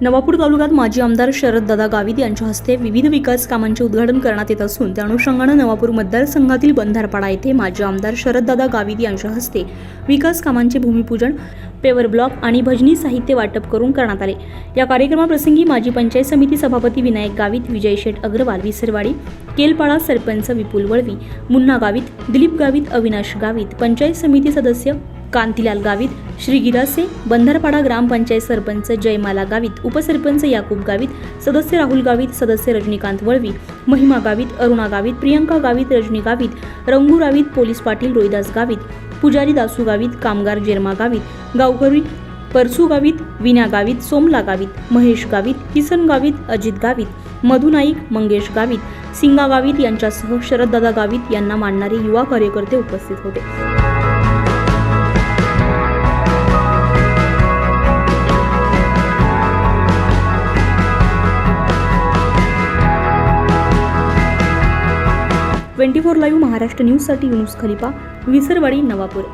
नवापूर तालुक्यात माजी आमदार शरददादा गावित यांच्या हस्ते विविध विकास कामांचे उद्घाटन करण्यात येत असून त्या अनुषंगानं नवापूर मतदारसंघातील बंधारपाडा येथे माजी आमदार शरददादा गावित यांच्या हस्ते विकास कामांचे भूमिपूजन पेवर ब्लॉक आणि भजनी साहित्य वाटप करून करण्यात आले. या कार्यक्रमाप्रसंगी माजी पंचायत समिती सभापती विनायक गावित विजय शेठ अग्रवाल विसरवाडी केलपाडा सरपंच विपुल वळवी मुन्ना गावित दिलीप गावित अविनाश गावित पंचायत समिती सदस्य कांतीलाल गावित श्री गिरासे बंधारपाडा ग्रामपंचायत सरपंच जयमाला गावित उपसरपंच याकूब गावित सदस्य राहुल गावित सदस्य रजनीकांत वळवी महिमा गावित अरुणा गावित प्रियंका गावित रजनी गावित रंगू गावित पोलीस पाटील रोहिदास गावित पुजारी दासू गावित कामगार जेर्मा गावित गावकरी परसू गावित विना गावित सोमला गावित महेश गावित किसन गावित अजित गावित मधु नाईक मंगेश गावित सिंगा गावित यांच्यासह शरददादा गावित यांना मानणारे युवा कार्यकर्ते उपस्थित होते. ट्वेंटी फोर लाईव्ह महाराष्ट्र न्यूजसाठी युनुस खलिपा विसरवाडी नवापूर.